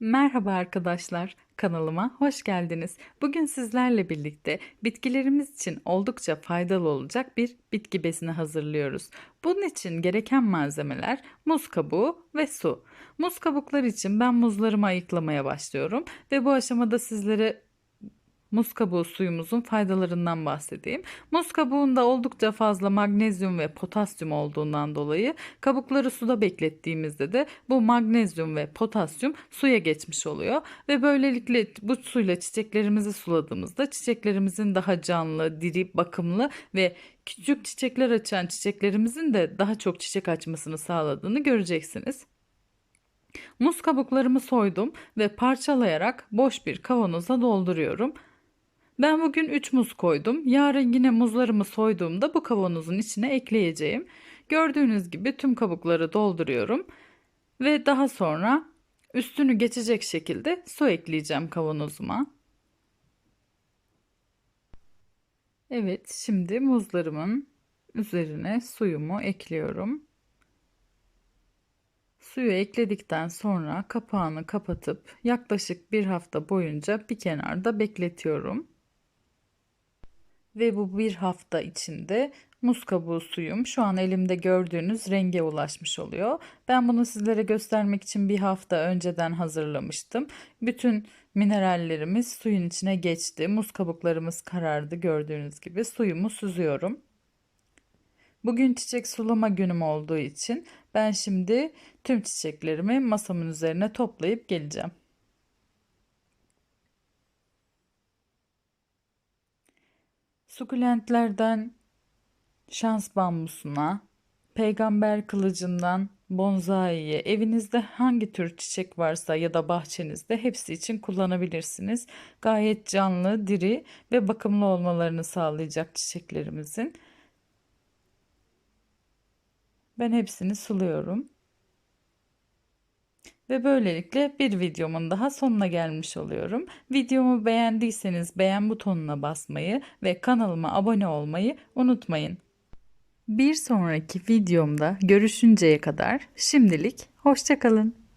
Merhaba arkadaşlar, kanalıma hoş geldiniz. Bugün sizlerle birlikte bitkilerimiz için oldukça faydalı olacak bir bitki besini hazırlıyoruz. Bunun için gereken malzemeler muz kabuğu ve su. Muz kabukları için ben muzlarımı ayıklamaya başlıyorum ve bu aşamada sizlere muz kabuğu suyumuzun faydalarından bahsedeyim. Muz kabuğunda oldukça fazla magnezyum ve potasyum olduğundan dolayı kabukları suda beklettiğimizde de bu magnezyum ve potasyum suya geçmiş oluyor ve böylelikle bu suyla çiçeklerimizi suladığımızda çiçeklerimizin daha canlı, diri, bakımlı ve küçük çiçekler açan çiçeklerimizin de daha çok çiçek açmasını sağladığını göreceksiniz. Muz kabuklarımı soydum ve parçalayarak boş bir kavanoza dolduruyorum. Ben bugün 3 muz koydum. Yarın yine muzlarımı soyduğumda bu kavanozun içine ekleyeceğim. Gördüğünüz gibi tüm kabukları dolduruyorum. Ve daha sonra üstünü geçecek şekilde su ekleyeceğim kavanozuma. Evet, şimdi muzlarımın üzerine suyumu ekliyorum. Suyu ekledikten sonra kapağını kapatıp yaklaşık bir hafta boyunca bir kenarda bekletiyorum ve bu bir hafta içinde muz kabuğu suyum şu an elimde gördüğünüz renge ulaşmış oluyor. Ben bunu sizlere göstermek için bir hafta önceden hazırlamıştım. Bütün minerallerimiz suyun içine geçti. Muz kabuklarımız karardı gördüğünüz gibi suyumu süzüyorum. Bugün çiçek sulama günüm olduğu için ben şimdi tüm çiçeklerimi masamın üzerine toplayıp geleceğim. Sukulentlerden şans bambusuna, peygamber kılıcından bonsaiye, evinizde hangi tür çiçek varsa ya da bahçenizde hepsi için kullanabilirsiniz. Gayet canlı, diri ve bakımlı olmalarını sağlayacak çiçeklerimizin. Ben hepsini suluyorum. Ve böylelikle bir videomun daha sonuna gelmiş oluyorum. Videomu beğendiyseniz beğen butonuna basmayı ve kanalıma abone olmayı unutmayın. Bir sonraki videomda görüşünceye kadar şimdilik hoşçakalın.